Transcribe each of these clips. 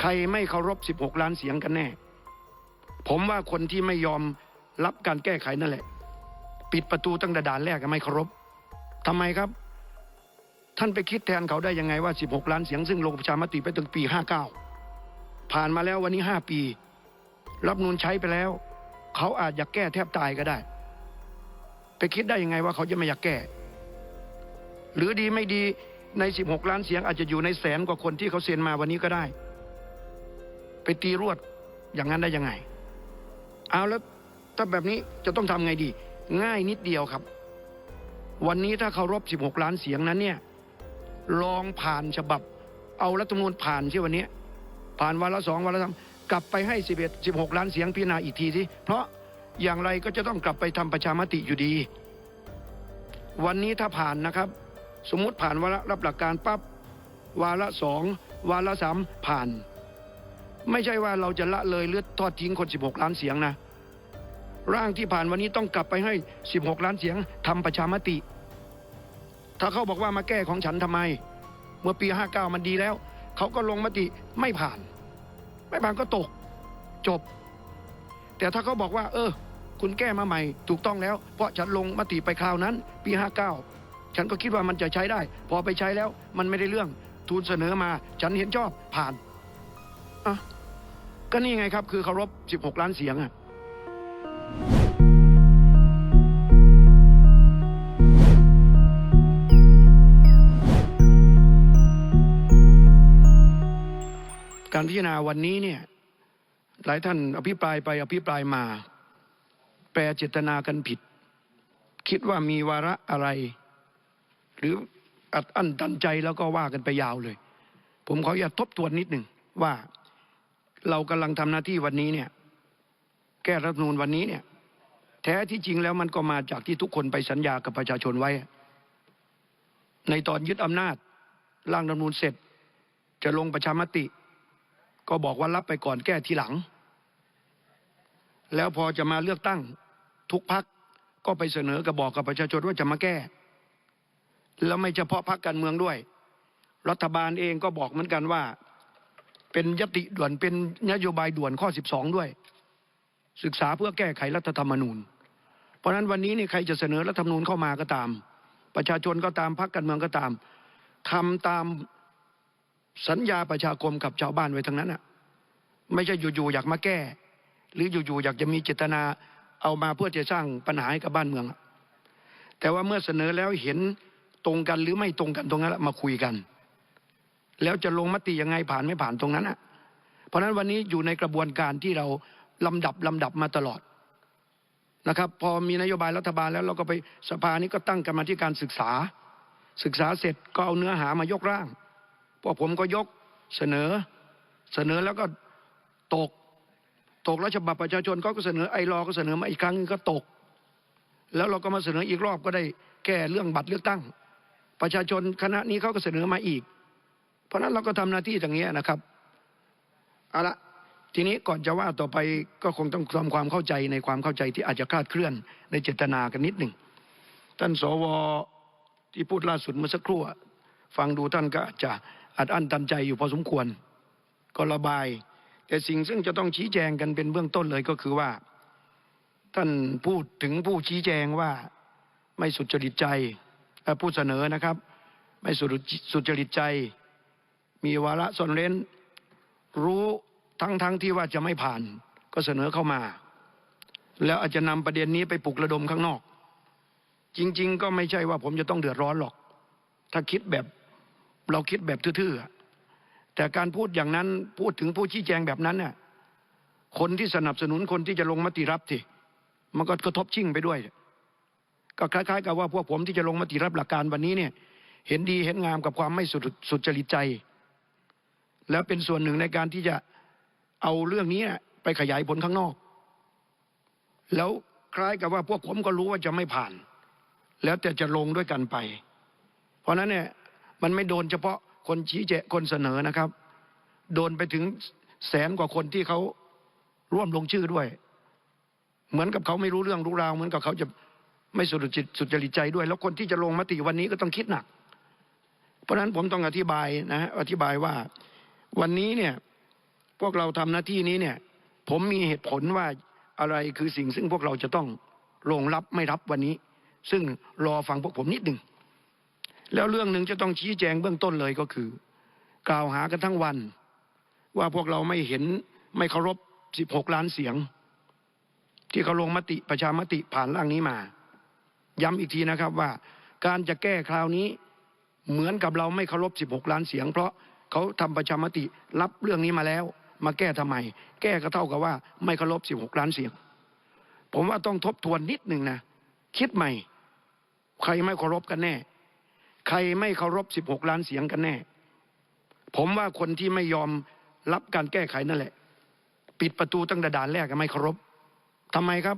ใครไม่เคารพ 16 ล้านเสียงกันแน่ ผมว่าคนที่ไม่ยอมรับการแก้ไขนั่นแหละ ปิดประตูตั้งแต่ด่านแรกก็ไม่เคารพทำไมครับ ท่านไปคิดแทนเขาได้ยังไงว่า 16 ล้านเสียงซึ่งลงประชามติไปถึงปี 59 ผ่านมาแล้ววันนี้ 5 ปี รับนูนใช้ไปแล้ว เขาอาจอยากแก้แทบตายก็ได้ ไปคิดได้ยังไงว่าเขาจะไม่อยากแก้ หรือดีไม่ดีใน 16 ล้านเสียงอาจจะอยู่ในแสนกว่าคนที่เขาเซ็นมาวันนี้ก็ได้ ตีรวดอย่างนั้นได้ยังไง เอาแล้วถ้าแบบนี้จะต้องทำไงดี ง่ายนิดเดียวครับ วันนี้ถ้าเคารพ 16 ล้านเสียงนั้นเนี่ยลองผ่านฉบับ เอารัฐธรรมนูญผ่านใช่วันนี้ ผ่านวาระสองวาระสามกลับไปให้ 11 16 ล้านเสียงพิจารณาอีกทีสิเพราะอย่างไรก็จะต้องกลับไปทำประชามติอยู่ดี วันนี้ถ้าผ่านนะครับ สมมุติผ่านวาระรับหลักการปั๊บวาระสองวาระสามผ่าน ไม่ใช่ว่าเราจะละเลยเลือดทอดทิ้งคน 16 ล้านเสียงนะ ร่างที่ผ่านวันนี้ต้องกลับไปให้ 16 ล้านเสียงทำประชามติ ถ้าเขาบอกว่ามาแก้ของฉันทำไม เมื่อปี 59 มันดีแล้ว เขาก็ลงมติไม่ผ่าน ไม่ผ่านก็ตก จบ แต่ถ้าเขาบอกว่า เออ คุณแก้มาใหม่ ถูกต้องแล้ว เพราะฉันลงมติไปคราวนั้น ปี 59 ฉันก็คิดว่ามันจะใช้ได้ พอไปใช้แล้วมันไม่ได้เรื่อง ทูลเสนอมา ฉันเห็นชอบผ่าน อะก็นี่ไงครับ คือเคารพ 16 ล้านเสียงอะการพิจารณาวันนี้เนี่ย หลายท่านอภิปรายไปอภิปรายมา แปลเจตนากันผิด คิดว่ามีวาระอะไร หรืออัดอั้นตันใจแล้วก็ว่ากันไปยาวเลย ผมขออย่าทบทวนนิดหนึ่งว่า เรากำลังทำหน้าที่วันนี้เนี่ยแก้รัฐมนูญวันนี้เนี่ยแท้ที่จริงแล้วมันก็มาจากที่ทุกคนไปสัญญากับประชาชนไว้ ในตอนยึดอำนาจร่างรัฐมนูญเสร็จ จะลงประชามติ ก็บอกว่ารับไปก่อนแก้ทีหลัง แล้วพอจะมาเลือกตั้งทุกพักก็ไปเสนอกับบอกกับประชาชนว่าจะมาแก้ แล้วไม่เฉพาะพักการเมืองด้วย รัฐบาลเองก็บอกเหมือนกันว่า เป็นยติด่วนเป็นนโยบายด่วนข้อ12ด้วยศึกษาเพื่อแก้ไขรัฐธรรมนูญเพราะฉะนั้นวันนี้นี่ใครจะเสนอรัฐธรรมนูญเข้ามาก็ตาม ประชาชนก็ตามพักการเมืองก็ตามทำตามสัญญาประชาคมกับชาวบ้านไว้ทั้งนั้นอะไม่ใช่อยู่ๆอยากมาแก้ หรืออยู่ๆอยากจะมีเจตนาเอามาเพื่อจะสร้างปัญหาให้กับบ้านเมือง แต่ว่าเมื่อเสนอแล้วเห็นตรงกันหรือไม่ตรงกันตรงนั้นละมาคุยกัน แล้วจะลงมติยังไงผ่านไม่ผ่านตรงนั้นอะเพราะฉะนั้นวันนี้อยู่ในกระบวนการที่เราลำดับลำดับมาตลอดนะครับ พอมีนโยบายรัฐบาลแล้วเราก็ไปสภานี้ก็ตั้งกรรมาธิการศึกษา ศึกษาเสร็จก็เอาเนื้อหามายกร่างพวกผมก็ยกเสนอเสนอแล้วก็ตก ตกแล้วฉบับประชาชนก็เสนอไอรอก็เสนอมาอีกครั้งก็ตก แล้วเราก็มาเสนออีกรอบก็ได้แก้เรื่องบัตรเลือกตั้ง ประชาชนคณะนี้เขาก็เสนอมาอีก เพราะฉะนั้นเราก็ทำหน้าที่อย่างนี้ยนะครับเอาละทีนี้ก่อนจะว่าต่อไปก็คงต้องทำความเข้าใจในความเข้าใจที่อาจจะคลาดเคลื่อนในเจตนากันนิดหนึ่งท่านสวที่พูดล่าสุดเมื่อสักครู่ฟังดูท่านก็อาจจะอัดอั้นตันใจอยู่พอสมควรก็ระบาย แต่สิ่งซึ่งจะต้องชี้แจงกันเป็นเบื้องต้นเลยก็คือว่า ท่านพูดถึงผู้ชี้แจงว่าไม่สุจริตใจผู้เสนอนะครับ ไม่สุสุจริตใจ มีวาระซ่อนเร้นรู้ทั้งทั้งที่ว่าจะไม่ผ่านก็เสนอเข้ามาแล้วอาจจะนำประเด็นนี้ไปปลุกระดมข้างนอก จริง ๆ ก็ไม่ใช่ว่าผมจะต้องเดือดร้อนหรอก ถ้าคิดแบบเราคิดแบบทื่อๆแต่การพูดอย่างนั้นพูดถึงผู้ชี้แจงแบบนั้นเนี่ยคนที่สนับสนุนคนที่จะลงมติรับสิมันก็กระทบชิ่งไปด้วย ก็คล้าย ๆ กับว่าพวกผมที่จะลงมติรับหลักการวันนี้เนี่ย เห็นดีเห็นงามกับความไม่สุดสุจริตใจ แล้วเป็นส่วนหนึ่งในการที่จะเอาเรื่องนี้ไปขยายผลข้างนอกแล้วคล้ายกับว่าพวกผมก็รู้ว่าจะไม่ผ่าน แล้วแต่จะลงด้วยกันไป เพราะนั้นเนี่ยมันไม่โดนเฉพาะคนชี้แจงคนเสนอนะครับ โดนไปถึงแสนกว่าคนที่เขาร่วมลงชื่อด้วย เหมือนกับเขาไม่รู้เรื่องรู้ราว เหมือนกับเขาจะไม่สุดจิตสุจริตใจด้วย แล้วคนที่จะลงมติวันนี้ก็ต้องคิดหนัก เพราะฉะนั้นผมต้องอธิบายนะฮะอธิบายว่า วันนี้เนี่ยพวกเราทำหน้าที่นี้เนี่ยผมมีเหตุผลว่าอะไรคือสิ่งซึ่งพวกเราจะต้องลงรับไม่รับวันนี้ ซึ่งรอฟังพวกผมนิดหนึ่งแล้วเรื่องหนึ่งจะต้องชี้แจงเบื้องต้นเลยก็คือ กล่าวหากันทั้งวัน ว่าพวกเราไม่เห็นไม่เคารพ 16 ล้านเสียง ที่เขาลงมติประชามติผ่านร่างนี้มา ย้ำอีกทีนะครับว่า การจะแก้คราวนี้เหมือนกับเราไม่เคารพ 16 ล้านเสียง เพราะ เขาทำประชามติรับเรื่องนี้มาแล้วมาแก้ทำไมแก้ก็เท่ากับว่าไม่เคารพ16ล้านเสียง ผมว่าต้องทบทวนนิดหนึ่งนะคิดใหม่ ใครไม่เคารพกันแน่ ใครไม่เคารพ16 ล้านเสียงกันแน่ ผมว่าคนที่ไม่ยอมรับการแก้ไขนั่นแหละ ปิดประตูตั้งแต่ด่านแรกก็ไม่เคารพทำไมครับ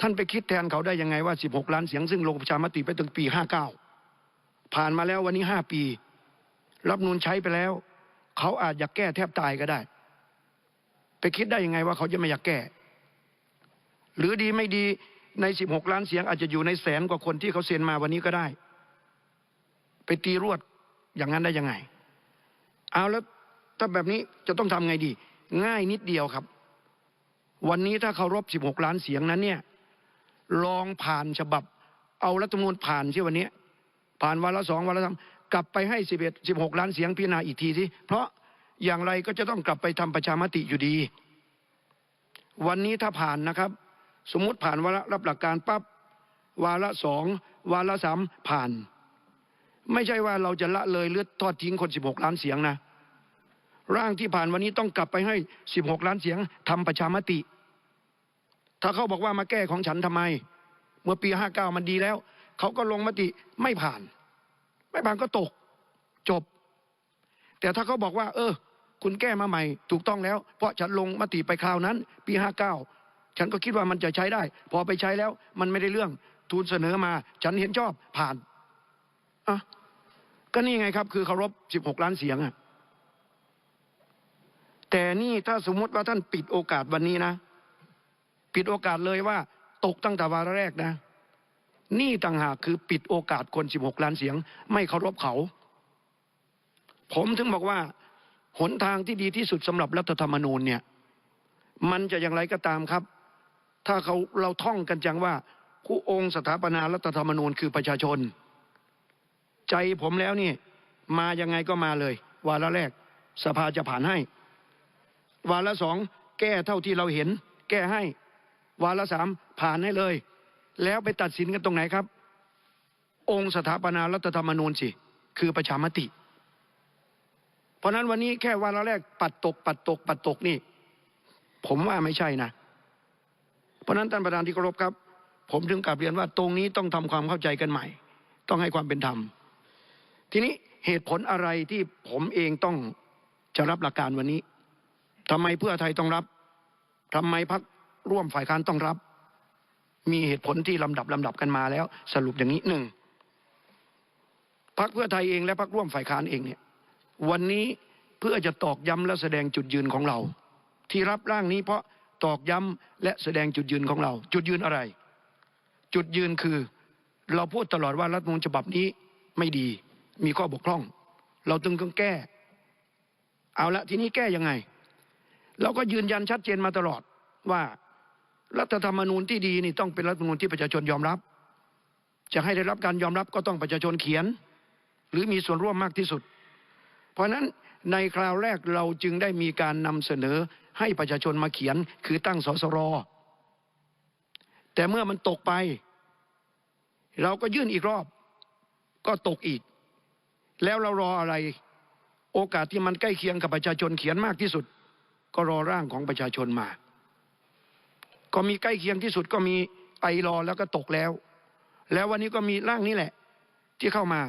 ท่านไปคิดแทนเขาได้ยังไงว่า 16 ล้านเสียงซึ่งลงประชามติไปถึงปี 59 ผ่านมาแล้ววันนี้ 5 ปี รับนูนใช้ไปแล้ว เขาอาจอยากแก้แทบตายก็ได้ ไปคิดได้ยังไงว่าเขาจะไม่อยากแก้ หรือดีไม่ดีใน 16 ล้านเสียงอาจจะอยู่ในแสนกว่าคนที่เขาเซ็นมาวันนี้ก็ได้ ไปตีรวดอย่างนั้นได้ยังไง เอาแล้วถ้าแบบนี้จะต้องทำไงดี ง่ายนิดเดียวครับ วันนี้ถ้าเคารพ 16 ล้านเสียงนั้นเนี่ย ลองผ่านฉบับ เอารัฐมนูญผ่านที่วันนี้ ผ่านวาระสองวาระสาม กลับไปให้11 16ล้านเสียงพิจารณาอีกทีที่เพราะอย่างไรก็จะต้องกลับไปทำประชามติอยู่ดี วันนี้ถ้าผ่านนะครับ สมมุติผ่านวาระรับหลักการปั๊บวาระสองวาระสามผ่าน ไม่ใช่ว่าเราจะละเลยเลือดทอดทิ้งคน 16 ล้านเสียงนะ ร่างที่ผ่านวันนี้ต้องกลับไปให้ 16 ล้านเสียงทำประชามติ ถ้าเขาบอกว่ามาแก้ของฉันทำไม เมื่อปี 59 มันดีแล้ว เขาก็ลงมติไม่ผ่าน ไม่ผ่านก็ตกจบ แต่ถ้าเขาบอกว่า เออ คุณแก้มาใหม่ ถูกต้องแล้ว เพราะฉันลงมติไปคราวนั้น ปี59ฉันก็คิดว่ามันจะใช้ได้ พอไปใช้แล้ว มันไม่ได้เรื่องทูลเสนอมา ฉันเห็นชอบผ่านอะก็นี่ไงครับ คือเคารพ16ล้านเสียงอะแต่นี่ถ้าสมมติว่าท่านปิดโอกาสวันนี้นะ ปิดโอกาสเลยว่า ตกตั้งแต่วาระแรกนะ นี่ต่างหากคือปิดโอกาสคน16ล้านเสียงไม่เคารพเขาผมถึงบอกว่าหนทางที่ดีที่สุดสำหรับรัฐธรรมนูญเนี่ยมันจะอย่างไรก็ตามครับ ถ้าเขาเราท่องกันจังว่าผู้องค์สถาปนารัฐธรรมนูญคือประชาชน ใจผมแล้วนี่มายังไงก็มาเลย วาระแรกสภาจะผ่านให้ วาระสองแก้เท่าที่เราเห็น แก้ให้ วาระสามผ่านให้เลย แล้วไปตัดสินกันตรงไหนครับองค์สถาปนารัฐธรรมนูญสิคือประชามติเพราะนั้นวันนี้แค่วาระแรกปัดตก ปัดตก ปัดตกนี่ ผมว่าไม่ใช่นะ เพราะนั้นท่านประธานที่เคารพครับ ผมถึงกลับเรียนว่าตรงนี้ต้องทำความเข้าใจกันใหม่ ต้องให้ความเป็นธรรม ทีนี้เหตุผลอะไรที่ผมเองต้องจะรับหลักการวันนี้ทำไมเพื่อไทยต้องรับทำไมพักร่วมฝ่ายค้านต้องรับ มีเหตุผลที่ลำดับลำดับกันมาแล้วสรุปอย่างนี้หนึ่งพักเพื่อไทยเองและพักร่วมฝ่ายค้านเองเนี่ยวันนี้เพื่อจะตอกย้ำและแสดงจุดยืนของเรา ที่รับร่างนี้เพราะตอกย้ำและแสดงจุดยืนของเรา จุดยืนอะไร จุดยืนคือ เราพูดตลอดว่ารัฐมนูญฉบับนี้ไม่ดี มีข้อบกพร่อง เราตึงต้องแก้ เอาละทีนี้แก้ยังไง เราก็ยืนยันชัดเจนมาตลอดว่า รัฐธรรมนูญที่ดีนี่ต้องเป็นรัฐธรรมนูญที่ประชาชนยอมรับ จะให้ได้รับการยอมรับก็ต้องประชาชนเขียน หรือมีส่วนร่วมมากที่สุด เพราะฉะนั้นในคราวแรกเราจึงได้มีการนำเสนอให้ประชาชนมาเขียนคือตั้งสสรแต่เมื่อมันตกไป เราก็ยื่นอีกรอบ ก็ตกอีก แล้วเรารออะไร โอกาสที่มันใกล้เคียงกับประชาชนเขียนมากที่สุด ก็รอร่างของประชาชนมา ก็มีใกล้เคียงที่สุดก็มีไอรอแล้วก็ตกแล้ว แล้ววันนี้ก็มีร่างนี้แหละ ที่เข้ามา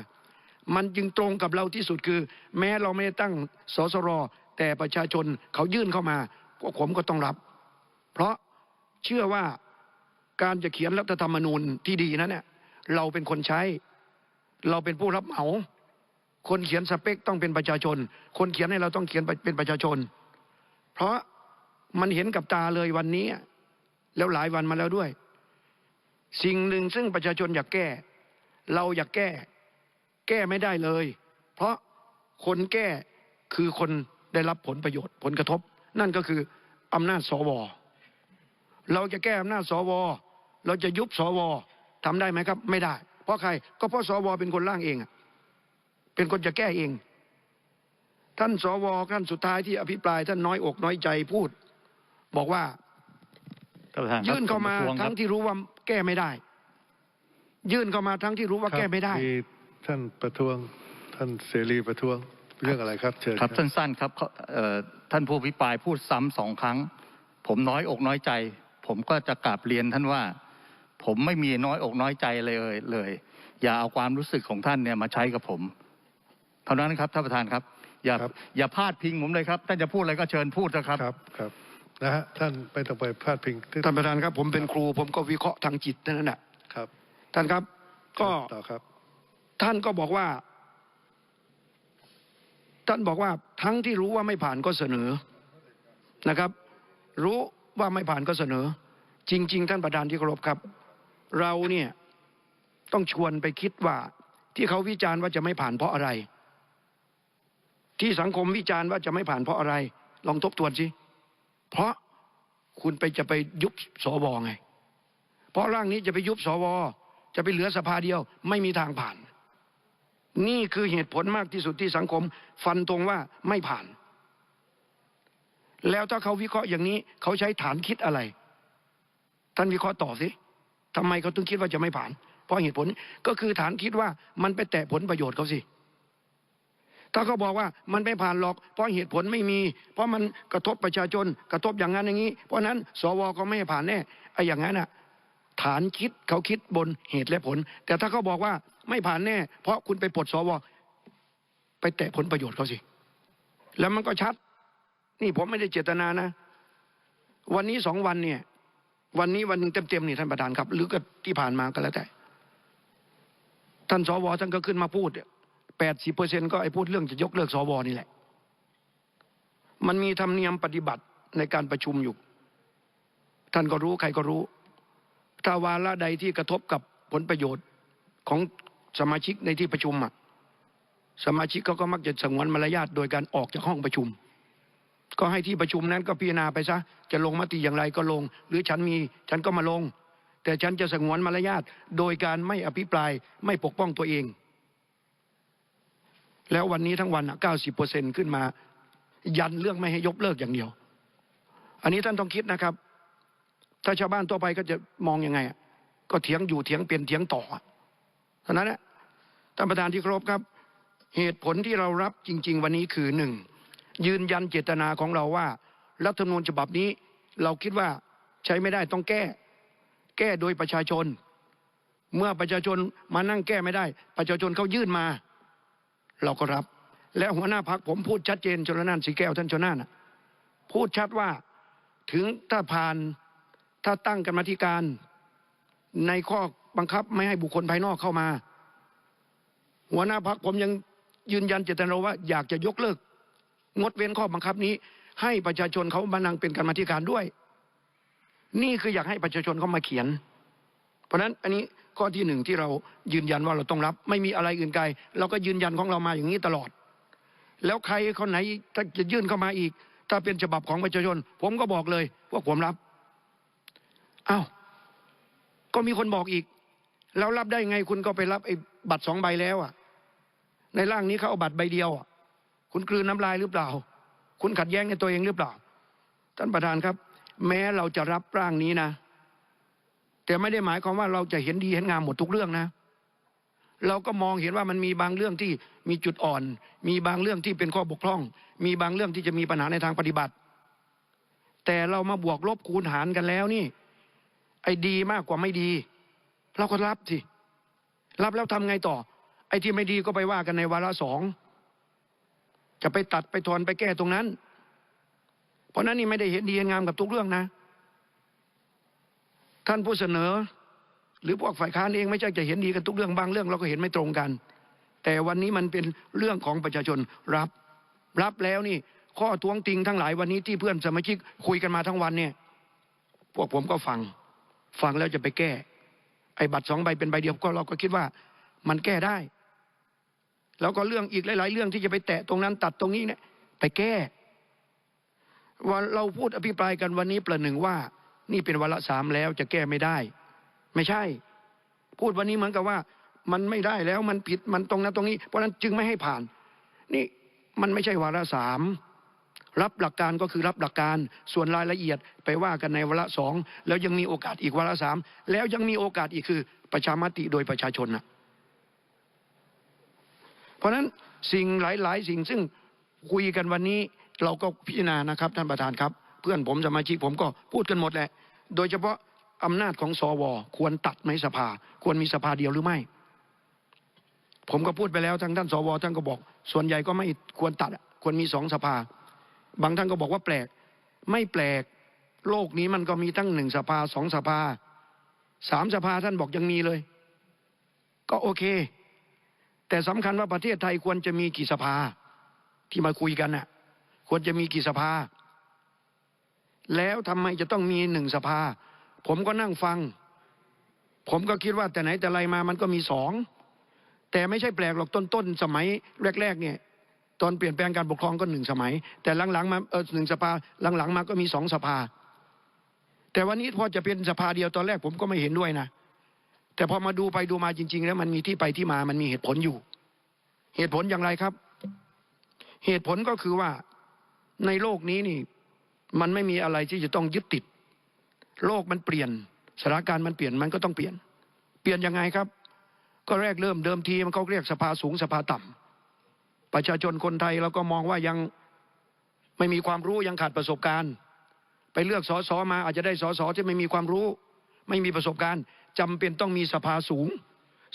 มันจึงตรงกับเราที่สุดคือ แม้เราไม่ได้ตั้งสสรแต่ประชาชนเขายื่นเข้ามาพวกผมก็ต้องรับ เพราะเชื่อว่าการจะเขียนรัฐธรรมนูญที่ดีนั้นเนี่ยเราเป็นคนใช้ เราเป็นผู้รับเหมา คนเขียนสเปคต้องเป็นประชาชน คนเขียนให้เราต้องเขียนเป็นประชาชน เพราะมันเห็นกับตาเลยวันนี้ แล้วหลายวันมาแล้วด้วยสิ่งหนึ่งซึ่งประชาชนอยากแก้เราอยากแก้แก้ไม่ได้เลย เพราะคนแก้คือคนได้รับผลประโยชน์ผลกระทบ นั่นก็คืออำนาจสว เราจะแก้อำนาจสว เราจะยุบสวทำได้ไหมครับ ไม่ได้ เพราะใครก็เพราะสวเป็นคนร่างเองเป็นคนจะแก้เอง ท่านสวท่านสุดท้ายที่อภิปรายท่านน้อยอกน้อยใจพูด บอกว่า ยื่นเข้ามาผประท้วงคทั้รับงที่รู้ว่าแก้ไม่ได้ ยื่นเข้ามาทั้งที่รู้ว่าแก้ไม่ได้มีท่านประท้วงท่านเสรีประท้วงเรื่องอะไรครับเชิญครับสั้นๆครับเขาเอ่อท่านผู้พิปรายพูดซ้ำสองครั้ง ผมน้อยอกน้อยใจ ผมก็จะกราบเรียนท่านว่า ผมไม่มีน้อยอกน้อยใจเลยเลย อย่าเอาความรู้สึกของท่านเนี่ยมาใช้กับผม เท่านั้นครับท่านประธานครับ อย่าอย่าพาดพิงผมเลยครับท่านจะพูดอะไรก็เชิญพูดนะครับครับครับ นะฮะท่านไม่ต้องไปพาดพิงที่ท่านประธานครับ ผมเป็นครู ผมก็วิเคราะห์ทางจิตเท่านั้นแหละครับ ท่านครับ ก็ต่อครับ ท่านก็บอกว่า ท่านบอกว่าทั้งที่รู้ว่าไม่ผ่านก็เสนอนะครับ รู้ว่าไม่ผ่านก็เสนอ จริง ๆ ท่านประธานที่เคารพครับ เราเนี่ยต้องชวนไปคิดว่า ที่เขาวิจารณ์ว่าจะไม่ผ่านเพราะอะไร ที่สังคมวิจารณ์ว่าจะไม่ผ่านเพราะอะไร ลองทบทวนสิ เพราะคุณไปจะไปยุบสวไงเพราะร่างนี้จะไปยุบสวจะไปเหลือสภาเดียวไม่มีทางผ่าน นี่คือเหตุผลมากที่สุดที่สังคม ฟันตรงว่าไม่ผ่าน แล้วถ้าเขาวิเคราะห์อย่างนี้เขาใช้ฐานคิดอะไร ท่านวิเคราะห์ต่อสิทำไมเขาถึงคิดว่าจะไม่ผ่าน เพราะเหตุผลก็คือฐานคิดว่ามันไปแตะผลประโยชน์เขาสิ ถ้าเขาบอกว่ามันไม่ผ่านหรอกเพราะเหตุผลไม่มีเพราะมันกระทบประชาชนกระทบอย่างนั้นอย่างนี้ เพราะนั้นสวก็ไม่ผ่านแน่ไอ้อย่างนั้นอะฐานคิดเขาคิดบนเหตุและผล แต่ถ้าเขาบอกว่าไม่ผ่านแน่ เพราะคุณไปปลดสวไปแตะผลประโยชน์เขาสิ แล้วมันก็ชัด นี่ผมไม่ได้เจตนานะ วันนี้สองวันเนี่ย วันนี้วันหนึ่งเต็มๆนี่ท่านประธานครับ หรือก็ที่ผ่านมาก็แล้วแต่ ท่านสวท่านก็ขึ้นมาพูดเนี่ย ๘๐ก็ไอ้พูดเรื่องจะยกเลิกสวนี่แหละมันมีธรรมเนียมปฏิบัติในการประชุมอยู่ ท่านก็รู้ใครก็รู้ ถ้าวาระใดที่กระทบกับผลประโยชน์ของสมาชิกในที่ประชุมอะสมาชิกเขาก็มักจะสงวนมารยาทโดยการออกจากห้องประชุม ก็ให้ที่ประชุมนั้นก็พิจารณาไปซะ จะลงมติอย่างไรก็ลง หรือฉันมีฉันก็มาลง แต่ฉันจะสงวนมารยาทโดยการไม่อภิปรายไม่ปกป้องตัวเอง แล้ววันนี้ทั้งวันอะเก้าสิบเปอร์เซ็นขึ้นมายันเรื่องไม่ให้ยกเลิกอย่างเดียว อันนี้ท่านต้องคิดนะครับ ถ้าชาวบ้านตัวไปก็จะมองยังไง ก็เถียงอยู่เถียงเปลี่ยนเถียงต่ออะเท่านั้นแหละท่านประธานที่เคารพครับ เหตุผลที่เรารับจริง ๆ วันนี้คือหนึ่งยืนยันเจตนาของเราว่า รัฐธรรมนูญฉบับนี้ เราคิดว่าใช้ไม่ได้ต้องแก้ แก้โดยประชาชน เมื่อประชาชนมานั่งแก้ไม่ได้ ประชาชนเขายื่นมา เราก็รับและหัวหน้าพักผมพูดชัดเจนชนละนานสีแก้วท่านชนน่านพูดชัดว่าถึงถ้าผ่านถ้าตั้งกรรมธิการในข้อบังคับไม่ให้บุคคลภายนอกเข้ามา หัวหน้าพักผมยังยืนยันเจตนาว่าอยากจะยกเลิก งดเว้นข้อบังคับนี้ ให้ประชาชนเขามานั่งเป็นกรรมธิการด้วย นี่คืออยากให้ประชาชนเขามาเขียน เพราะฉะนั้นอันนี้ ข้อที่หนึ่งที่เรายืนยันว่าเราต้องรับไม่มีอะไรอื่นไกลเราก็ยืนยันของเรามาอย่างนี้ตลอด แล้วใครคนไหนถ้าจะยื่นเข้ามาอีก ถ้าเป็นฉบับของประชาชน ผมก็บอกเลยว่าผมรับอ้าวก็มีคนบอกอีก แล้วรับได้ไงคุณก็ไปรับไอ้บัตรสองใบแล้วอะ ในร่างนี้เขาเอาบัตรใบเดียวอะ คุณกลืนน้ำลายหรือเปล่า คุณขัดแย้งในตัวเองหรือเปล่า ท่านประธานครับ แม้เราจะรับร่างนี้นะ แต่ไม่ได้หมายความว่าเราจะเห็นดีเห็นงามหมดทุกเรื่องนะเราก็มองเห็นว่ามันมีบางเรื่องที่มีจุดอ่อน มีบางเรื่องที่เป็นข้อบกพร่อง มีบางเรื่องที่จะมีปัญหาในทางปฏิบัติ แต่เรามาบวกลบคูณหารกันแล้วนี่ ไอ้ดีมากกว่าไม่ดี เราก็รับสิรับแล้วทำไงต่อ ไอ้ที่ไม่ดีก็ไปว่ากันในวาระสองจะไปตัดไปทอนไปแก้ตรงนั้น เพราะนั้นนี่ไม่ได้เห็นดีเห็นงามกับทุกเรื่องนะ ท่านผู้เสนอหรือพวกฝ่ายค้านเองไม่ใช่จะเห็นดีกันทุกเรื่องบางเรื่องเราก็เห็นไม่ตรงกัน แต่วันนี้มันเป็นเรื่องของประชาชนรับรับแล้วนี่ ข้อท้วงติงทั้งหลายวันนี้ที่เพื่อนสมาชิกคุยกันมาทั้งวันเนี่ยพวกผมก็ฟังฟังแล้วจะไปแก้ ไอ้บัตรสองใบเป็นใบเดียวก็เราก็คิดว่ามันแก้ได้ แล้วก็เรื่องอีกหลาย ๆ เรื่องที่จะไปแตะตรงนั้นตัดตรงนี้เนี่ยไปแก้ว่าเราพูดอภิปรายกันวันนี้ประหนึ่งว่า นี่เป็นวาระสามแล้วจะแก้ไม่ได้ ไม่ใช่ พูดวันนี้เหมือนกับว่า มันไม่ได้แล้วมันผิดมันตรงนั้นตรงนี้ เพราะฉะนั้นจึงไม่ให้ผ่าน นี่มันไม่ใช่วาระสามรับหลักการก็คือรับหลักการส่วนรายละเอียดไปว่ากันในวาระสองแล้วยังมีโอกาสอีกวาระสามแล้วยังมีโอกาสอีกคือประชามติโดยประชาชนนะเพราะฉะนั้นสิ่งหลาย ๆ สิ่งซึ่งคุยกันวันนี้เราก็พิจารณานะครับท่านประธานครับ พื่อนผมสมาชิกผมก็พูดกันหมดแหละโดยเฉพาะอำนาจของสวควรตัดไหมสภาควรมีสภาเดียวหรือไม่ผมก็พูดไปแล้วทั้งท่านสวท่านก็บอก ส่วนใหญ่ก็ไม่ควรตัดควรมีสองสภา บางท่านก็บอกว่าแปลก ไม่แปลก โลกนี้มันก็มีทั้งหนึ่งสภาสองสภาสามสภาท่านบอกยังมีเลย ก็โอเค แต่สำคัญว่าประเทศไทยควรจะมีกี่สภาที่มาคุยกันน่ะ ควรจะมีกี่สภา แล้วทำไมจะต้องมีหนึ่งสภาผมก็นั่งฟังผมก็คิดว่าแต่ไหนแต่ไรมามันก็มีสองแต่ไม่ใช่แปลกหรอกต้นๆสมัยแรก ๆ เนี่ย ตอนเปลี่ยนแปลงการปกครองก็หนึ่งสมัย แต่หลังๆมาเออหนึ่งสภาหลังๆมาก็มีสองสภา แต่วันนี้พอจะเป็นสภาเดียวตอนแรกผมก็ไม่เห็นด้วยนะแต่พอมาดูไปดูมาจริง ๆ แล้วมันมีที่ไปที่มามันมีเหตุผลอยู่ เหตุผลอย่างไรครับ เหตุผลก็คือว่าในโลกนี้นี่ มันไม่มีอะไรที่จะต้องยึดติด โลกมันเปลี่ยนสถานการณ์มันเปลี่ยนมันก็ต้องเปลี่ยน เปลี่ยนยังไงครับ ก็แรกเริ่มเดิมทีมันเขาเรียกสภาสูงสภาต่ำประชาชนคนไทยเราก็มองว่ายังไม่มีความรู้ยังขาดประสบการณ์ ไปเลือกสอสอมาอาจจะได้สอสอที่ไม่มีความรู้ ไม่มีประสบการณ์จำเป็นต้องมีสภาสูง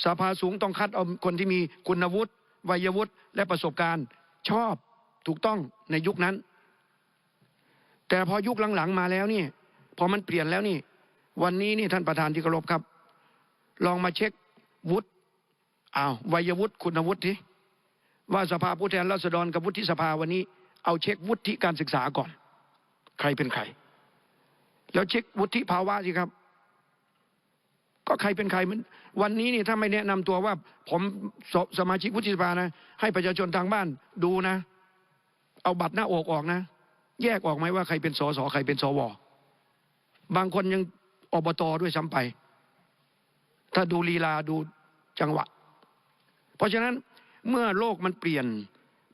สภาสูงต้องคัดเอาคนที่มีคุณวุฒิวัยวุฒิและประสบการณ์ ชอบถูกต้องในยุคนั้น แต่พอยุคหลังมาแล้วนี่พอมันเปลี่ยนแล้วนี่วันนี้นี่ท่านประธานที่เคารพครับ ลองมาเช็ควุฒิอ้าววัยวุฒิคุณวุฒิทีว่าสภาผู้แทนราษฎรกับวุฒิสภาวันนี้ เอาเช็ควุฒิการศึกษาก่อน ใครเป็นใคร แล้วเช็ควุฒิภาวะสิครับ ก็ใครเป็นใครมันวันนี้นี่ถ้าไม่แนะนำตัวว่า ผมสสมาชิกวุฒิสภานะ ให้ประชาชนทางบ้านดูนะ เอาบัตรหน้าอกออกนะ แยกออกไหมว่าใครเป็นสสใครเป็นสวบางคนยังอบตด้วยซ้ำไป ถ้าดูลีลาดูจังหวะ เพราะฉะนั้นเมื่อโลกมันเปลี่ยน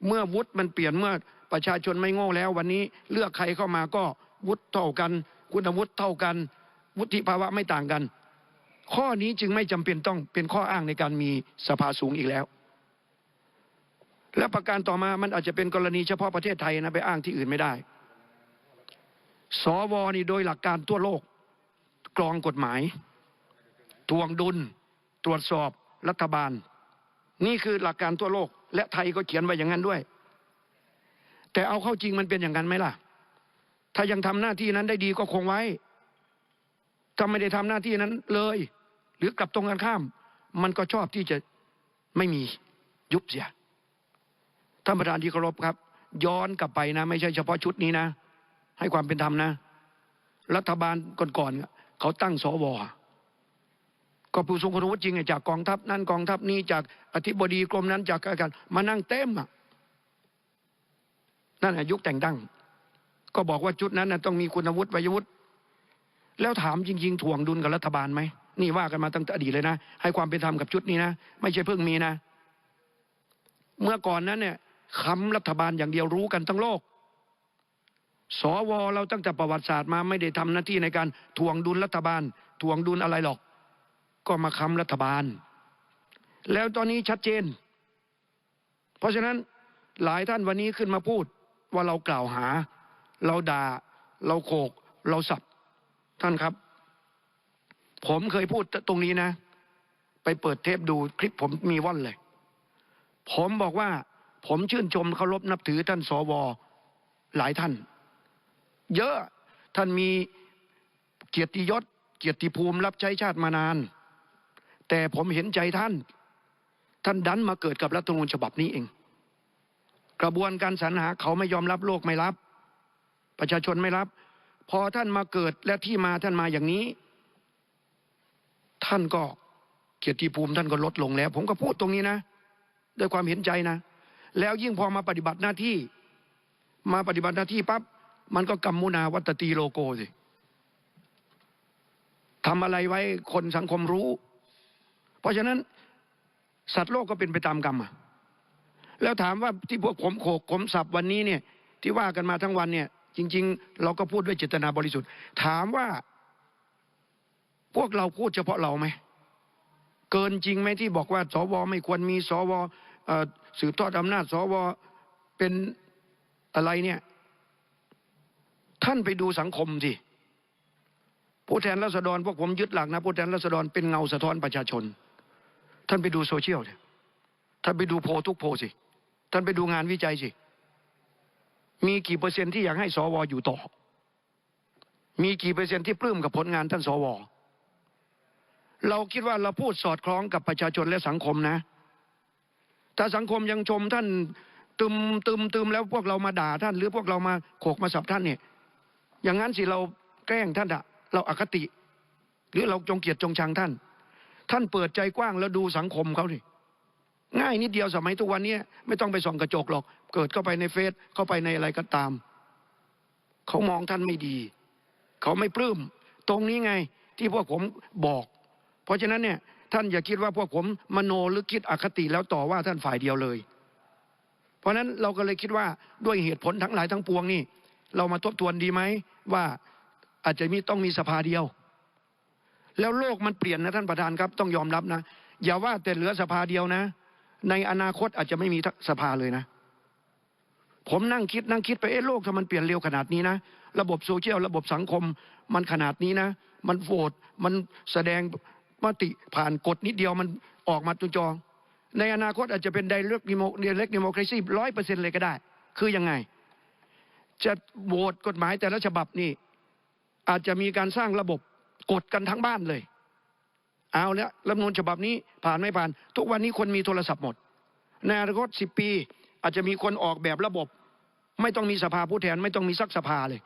เมื่อวุฒิมันเปลี่ยนเมื่อประชาชนไม่โง่แล้ว วันนี้เลือกใครเข้ามาก็วุฒิเท่ากัน คุณวุฒิเท่ากัน วุฒิภาวะไม่ต่างกัน ข้อนี้จึงไม่จำเป็นต้องเป็นข้ออ้างในการมีสภาสูงอีกแล้ว และประการต่อมามันอาจจะเป็นกรณีเฉพาะประเทศไทยนะไปอ้างที่อื่นไม่ได้ สวนี่โดยหลักการทั่วโลกกรองกฎหมายทวงดุลตรวจสอบรัฐบาล นี่คือหลักการทั่วโลก และไทยก็เขียนไว้อย่างนั้นด้วย แต่เอาเข้าจริงมันเป็นอย่างนั้นไหมล่ะ ถ้ายังทำหน้าที่นั้นได้ดีก็คงไว้ ถ้าไม่ได้ทำหน้าที่นั้นเลย หรือกลับตรงกันข้าม มันก็ชอบที่จะไม่มียุบเสียท่านประธานที่เคารพครับ ย้อนกลับไปนะ ไม่ใช่เฉพาะชุดนี้นะ ให้ความเป็นธรรมนะ รัฐบาลก่อนๆเขาตั้งสวก็ผู้ทรงคุณวุฒิจริงจากกองทัพนั่นกองทัพนี้จากอธิบดีกรมนั้นจากการมานั่งเต็มอะนั่นอายุคแต่งตั้ง ก็บอกว่าจุดนั้นนะต้องมีคุณวุฒิวัยวุฒิแล้วถามจริง ๆ ถ่วงดุลกับรัฐบาลไหมนี่ว่ากันมาตั้งแต่อดีตเลยนะ ให้ความเป็นธรรมกับชุดนี้นะ ไม่ใช่เพิ่งมีนะ เมื่อก่อนนั้นเนี่ยคำรัฐบาลอย่างเดียวรู้กันทั้งโลก สวเราตั้งแต่ประวัติศาสตร์มาไม่ได้ทำหน้าที่ในการทวงดุลรัฐบาลทวงดุลอะไรหรอกก็มาคำรัฐบาล แล้วตอนนี้ชัดเจน เพราะฉะนั้นหลายท่านวันนี้ขึ้นมาพูดว่าเรากล่าวหา เราด่า เราโขก เราสับ ท่านครับ ผมเคยพูดตรงนี้นะ ไปเปิดเทปดูคลิปผมมีว่อนเลย ผมบอกว่า ผมชื่นชมเคารพนับถือท่านสวหลายท่าน เยอะท่านมีเกียรติยศเกียรติภูมิรับใช้ชาติมานานแต่ผมเห็นใจท่านท่านดันมาเกิดกับรัฐมนูญฉบับนี้เอง กระบวนการสรรหาเขาไม่ยอมรับโลกไม่รับ ประชาชนไม่รับ พอท่านมาเกิดและที่มาท่านมาอย่างนี้ ท่านก็เกียรติภูมิท่านก็ลดลงแล้ว ผมก็พูดตรงนี้นะ ด้วยความเห็นใจนะ แล้วยิ่งพอมาปฏิบัติหน้าที่ มาปฏิบัติหน้าที่ปั๊บ มันก็กัมมุนาวัตตีโลโกสิทำอะไรไว้คนสังคมรู้ เพราะฉะนั้นสัตว์โลกก็เป็นไปตามกรรมอะแล้วถามว่าที่พวกผมโขกผมสับวันนี้เนี่ย ที่ว่ากันมาทั้งวันเนี่ย จริง ๆ เราก็พูดด้วยเจตนาบริสุทธิ์ ถามว่า พวกเราพูดเฉพาะเราไหมเกินจริงไหมที่บอกว่าสวไม่ควรมีสวเอ่อสืบทอดอำนาจสวเป็นอะไรเนี่ย ท่านไปดูสังคมสิผู้แทนราษฎรพวกผมยึดหลักนะผู้แทนราษฎรเป็นเงาสะท้อนประชาชน ท่านไปดูโซเชียลสิท่านไปดูโพลทุกโพลสิ ท่านไปดูงานวิจัยสิ มีกี่เปอร์เซ็นต์ที่อยากให้สวอยู่ต่อ มีกี่เปอร์เซ็นต์ที่ปลื้มกับผลงานท่านสว เราคิดว่าเราพูดสอดคล้องกับประชาชนและสังคมนะ ถ้าสังคมยังชมท่านตึมตึมตึมแล้วพวกเรามาด่าท่าน หรือพวกเรามาโขกมาสับท่านเนี่ย อย่างนั้นสิเราแกล้งท่านอะเราอคติ หรือเราจงเกียดจงชังท่าน ท่านเปิดใจกว้างแล้วดูสังคมเขาดิง่ายนิดเดียวสมัยทุกวันนี้ไม่ต้องไปส่องกระจกหรอก เกิดเข้าไปในเฟซเข้าไปในอะไรก็ตาม เขามองท่านไม่ดี เขาไม่ปลื้มตรงนี้ไงที่พวกผมบอก เพราะฉะนั้นเนี่ยท่านอย่าคิดว่าพวกผมมโนหรือคิดอคติแล้วต่อว่าท่านฝ่ายเดียวเลย เพราะฉะนั้นเราก็เลยคิดว่าด้วยเหตุผลทั้งหลายทั้งปวงนี่ เรามาทบทวนดีไหมว่าอาจจะมีต้องมีสภาเดียวแล้วโลกมันเปลี่ยนนะท่านประธานครับต้องยอมรับนะอย่าว่าแต่เหลือสภาเดียวนะ ในอนาคตอาจจะไม่มีสภาเลยนะ ผมนั่งคิดนั่งคิดไปเอ๊ะโลกถ้ามันเปลี่ยนเร็วขนาดนี้นะ ระบบโซเชียลระบบสังคมมันขนาดนี้นะ มันโหวตมันแสดงมติผ่านกฎนิดเดียวมันออกมาตุจอในอนาคตอาจจะเป็นไดเรกดิโมเดเรกดิโมครซีร้อยเปอร์เซ็นต์เลยก็ได้ คือยังไง จะโหวตกฎหมายแต่ละฉบับนี่อาจจะมีการสร้างระบบกดกันทั้งบ้านเลยเอาแล้วรัฐมนูญฉบับนี้ผ่านไม่ผ่าน ทุกวันนี้คนมีโทรศัพท์หมดในอนาคตสิบปี อาจจะมีคนออกแบบระบบ ไม่ต้องมีสภาผู้แทนไม่ต้องมีสักสภาเลย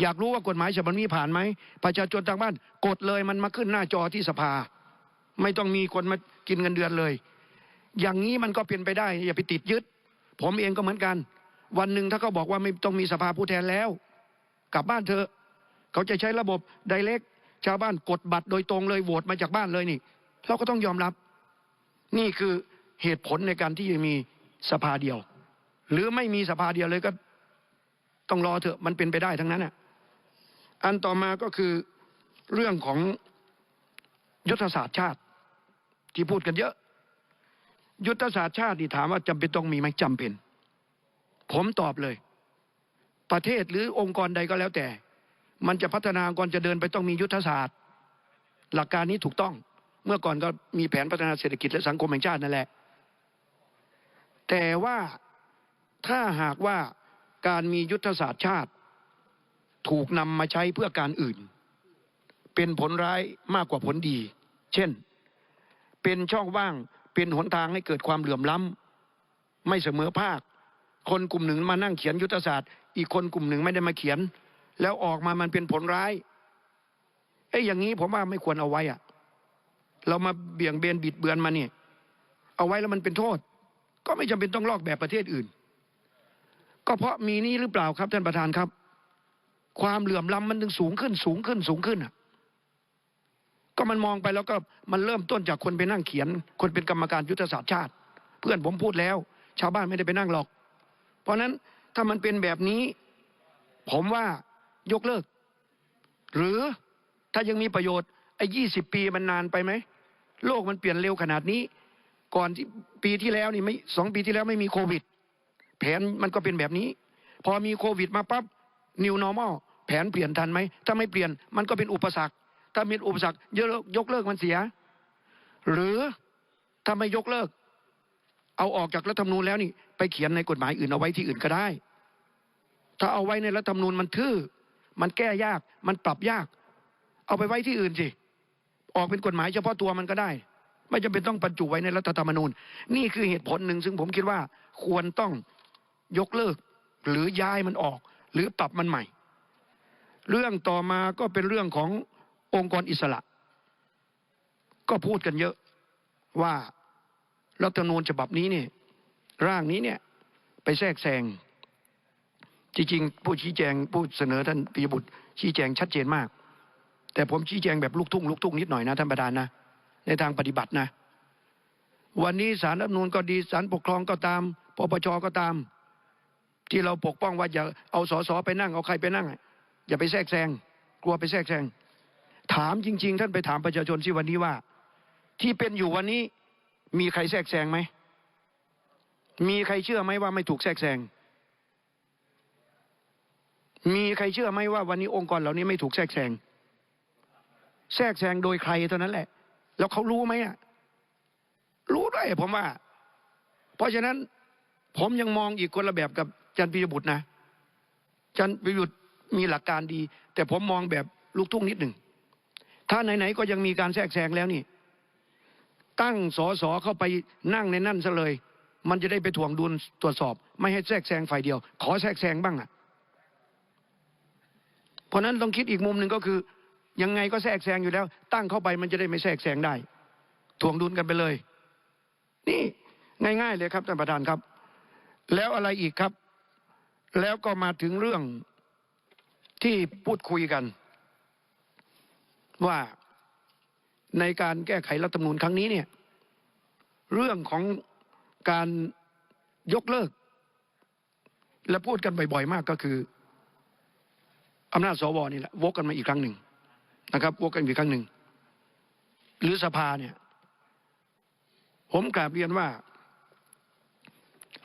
อยากรู้ว่ากฎหมายฉบับนี้ผ่านไหมประชาชนทางบ้านกดเลยมันมาขึ้นหน้าจอที่สภา ไม่ต้องมีคนมากินเงินเดือนเลย อย่างนี้มันก็เป็นไปได้อย่าไปติดยึด ผมเองก็เหมือนกัน วันหนึ่งถ้าเขาบอกว่าไม่ต้องมีสภาผู้แทนแล้วกลับบ้านเถอะเขาจะใช้ระบบไดเ c กชาวบ้านกดบัตรโดยตรงเลยโหวตมาจากบ้านเลยนี่เราก็ต้องยอมรับนี่คือเหตุผลในการที่จะมีสภาเดียว หรือไม่มีสภาเดียวเลยก็ต้องรอเถอะมันเป็นไปได้ทั้งนั้นอะอันต่อมาก็คือเรื่องของยุทธศาสตร์ชาติที่พูดกันเยอะ ยุทธศาสตร์ชาติที่ถามว่าจำเป็นต้องมีไหมจำเป็น ผมตอบเลยประเทศหรือองค์กรใดก็แล้วแต่มันจะพัฒนาก่อนจะเดินไปต้องมียุทธศาสตร์หลักการนี้ถูกต้องเมื่อก่อนก็มีแผนพัฒนาเศรษฐกิจและสังคมแห่งชาตินั่นแหละแต่ว่าถ้าหากว่าการมียุทธศาสตร์ชาติถูกนำมาใช้เพื่อการอื่นเป็นผลร้ายมากกว่าผลดีเช่นเป็นช่องว่างเป็นหนทางให้เกิดความเหลื่อมล้ำไม่เสมอภาค คนกลุ่มหนึ่งมานั่งเขียนยุทธศาสตร์อีกคนกลุ่มหนึ่งไม่ได้มาเขียนแล้วออกมามันเป็นผลร้ายเอ้ยอย่างนี้ผมว่าไม่ควรเอาไว้อะเรามาเบี่ยงเบนบิดเบือนมาเนี่ยเอาไว้แล้วมันเป็นโทษ ก็ไม่จำเป็นต้องลอกแบบประเทศอื่น ก็เพราะมีนี้หรือเปล่าครับท่านประธานครับ ความเหลื่อมล้ำมันถึงสูงขึ้นสูงขึ้นสูงขึ้นอะ ก็มันมองไปแล้วก็มันเริ่มต้นจากคนไปนั่งเขียน คนเป็นกรรมการยุทธศาสตร์ชาติ เพื่อนผมพูดแล้ว ชาวบ้านไม่ได้ไปนั่งหรอก ราะนั้นถ้ามันเป็นแบบนี้ผมว่ายกเลิก หรือถ้ายังมีประโยชน์ไอ้ยี่สิบปีมันนานไปไหมโลกมันเปลี่ยนเร็วขนาดนี้ ก่อนที่ปีที่แล้วนี่ไม่สองปีที่แล้วไม่มีโควิด แผนมันก็เป็นแบบนี้ พอมีโควิดมาปั๊บ new normal แผนเปลี่ยนทันไหม ถ้าไม่เปลี่ยนมันก็เป็นอุปสรรค ถ้ามีอุปสรรคยกเลิกยกเลิกมันเสีย หรือถ้าไม่ยกเลิก เอาออกจากรัฐธรรมนูญแล้วนี่ไปเขียนในกฎหมายอื่นเอาไว้ที่อื่นก็ได้ถ้าเอาไว้ในรัฐธรรมนูญมันทื่อมันแก้ยากมันปรับยาก เอาไปไว้ที่อื่นสิออกเป็นกฎหมายเฉพาะตัวมันก็ได้ ไม่จำเป็นต้องบรรจุไว้ในรัฐธรรมนูญ นี่คือเหตุผลหนึ่งซึ่งผมคิดว่าควรต้องยกเลิก หรือย้ายมันออก หรือปรับมันใหม่ เรื่องต่อมาก็เป็นเรื่องขององค์กรอิสระ ก็พูดกันเยอะว่า รัฐมนูญฉบับนี้เนี่ยร่างนี้เนี่ยไปแทรกแซงจริงๆผู้ชี้แจงผู้เสนอท่านปิยบุตร ชี้แจงชัดเจนมาก แต่ผมชี้แจงแบบลูกทุ่งลูกทุ่งนิดหน่อยนะท่านประธานนะในทางปฏิบัตินะ วันนี้สารรัฐมนูลก็ดีสารปกครองก็ตามปปชก็ตาม ที่เราปกป้องว่าอย่าเอาสอสอไปนั่งเอาใครไปนั่ง อย่าไปแทรกแซงกลัวไปแทรกแซงถามจริง ๆ ท่านไปถามประชาชนที่วันนี้ว่า ที่เป็นอยู่วันนี้ มีใครแทรกแซงไหมมีใครเชื่อไหมว่าไม่ถูกแทรกแซงมีใครเชื่อไหมว่าวันนี้องค์กรเหล่านี้ไม่ถูกแทรกแซงแทรกแซงโดยใครเท่านั้นแหละ แล้วเขารู้ไหมอะรู้ด้วยผมว่า เพราะฉะนั้น ผมยังมองอีกคนละแบบกับจันทร์ปิยบุตรนะ จันทร์ปิยบุตรมีหลักการดี แต่ผมมองแบบลูกทุ่งนิดหนึ่งถ้าไหนๆก็ยังมีการแทรกแซงแล้วนี่ ตั้งสอสอเข้าไปนั่งในนั่นซะเลยมันจะได้ไปถ่วงดุลตรวจสอบ ไม่ให้แทรกแซงฝ่ายเดียว ขอแทรกแซงบ้างอะ เพราะนั้นต้องคิดอีกมุมหนึ่งก็คือ ยังไงก็แทรกแซงอยู่แล้ว ตั้งเข้าไปมันจะได้ไม่แทรกแซงได้ถ่วงดุลกันไปเลย นี่ง่าย ๆ เลยครับท่านประธานครับ แล้วอะไรอีกครับ แล้วก็มาถึงเรื่องที่พูดคุยกัน ว่า ในการแก้ไขรัฐมนูญครั้งนี้เนี่ยเรื่องของการยกเลิก และพูดกันบ่อยๆมากก็คืออำนาจสวนี่แหละวกกันมาอีกครั้งหนึ่งนะครับวกกันอีกครั้งหนึ่งหรือสภาเนี่ย ผมกราบเรียนว่า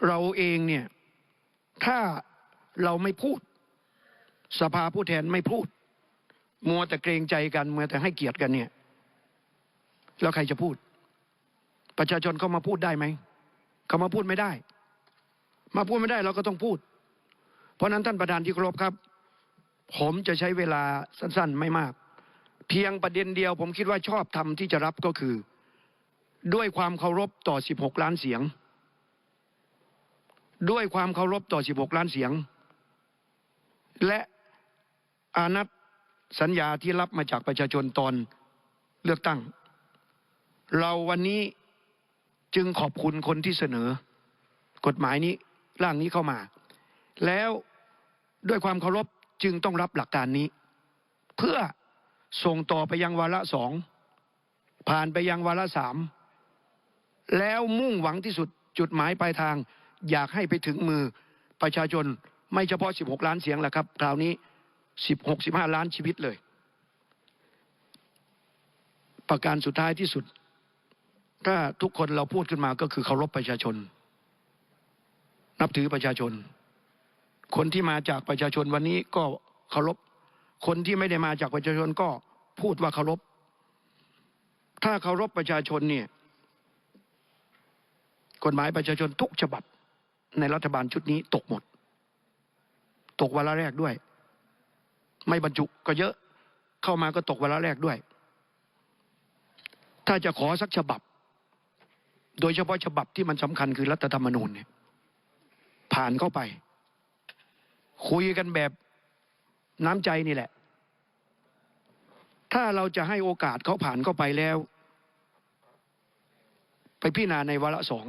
เราเองเนี่ย ถ้าเราไม่พูด สภาผู้แทนไม่พูด มัวแต่เกรงใจกันมัวแต่ให้เกียรติกันเนี่ย แล้วใครจะพูดประชาชนเขามาพูดได้ไหมเขามาพูดไม่ได้ มาพูดไม่ได้เราก็ต้องพูด เพราะนั้นท่านประธานที่เคารพครับ ผมจะใช้เวลาสั้นๆ ไม่มาก เพียงประเด็นเดียว ผมคิดว่าชอบทำที่จะรับก็คือ ด้วยความเคารพต่อ 16 ล้านเสียง ด้วยความเคารพต่อ 16 ล้านเสียง และอานัตสัญญาที่รับมาจากประชาชนตอนเลือกตั้ง เราวันนี้จึงขอบคุณคนที่เสนอกฎหมายนี้ร่างนี้เข้ามาแล้วด้วยความเคารพจึงต้องรับหลักการนี้ เพื่อส่งต่อไปยังวาระสองผ่านไปยังวาระสามแล้วมุ่งหวังที่สุดจุดหมายปลายทาง อยากให้ไปถึงมือประชาชนไม่เฉพาะ 16 ล้านเสียงแหละครับ คราวนี้ 16 15 ล้านชีวิตเลย ประการสุดท้ายที่สุด ถ้าทุกคนเราพูดขึ้นมาก็คือเคารพประชาชน นับถือประชาชน คนที่มาจากประชาชนวันนี้ก็เคารพ คนที่ไม่ได้มาจากประชาชนก็พูดว่าเคารพ ถ้าเคารพประชาชนเนี่ยกฎหมายประชาชนทุกฉบับในรัฐบาลชุดนี้ตกหมด ตกวาระแรกด้วย ไม่บรรจุก็เยอะ เข้ามาก็ตกวาระแรกด้วย ถ้าจะขอสักฉบับ โดยเฉพาะฉบับที่มันสำคัญคือรัฐธรรมนูญเนี่ยผ่านเข้าไปคุยกันแบบน้ำใจนี่แหละถ้าเราจะให้โอกาสเขาผ่านเข้าไปแล้วไปพิจารณาในวาระสอง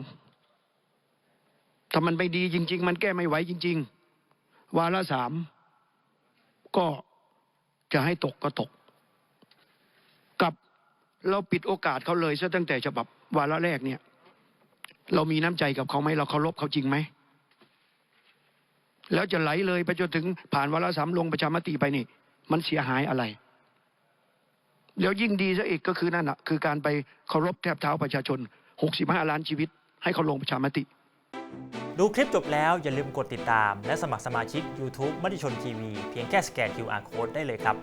ถ้ามันไม่ดีจริง ๆ มันแก้ไม่ไหวจริง ๆ วาระสามก็จะให้ตกก็ตก กับเราปิดโอกาสเขาเลยซะตั้งแต่ฉบับวาระแรกเนี่ย เรามีน้ำใจกับเขาไหมเราเคารพเขาจริงไหมแล้วจะไหลเลยไปจนถึงผ่านวาระสามลงประชามติไปนี่มันเสียหายอะไร แล้วยิ่งดีซะอีกก็คือนั่นแหะคือการไปเคารพแทบเท้าประชาชน 65 ล้านชีวิต ให้เขาลงประชามติ ดูคลิปจบแล้วอย่าลืมกดติดตาม และสมัครสมาชิก YouTube มติชนทีวีเพียงแค่สแกน QR Code ได้เลยครับ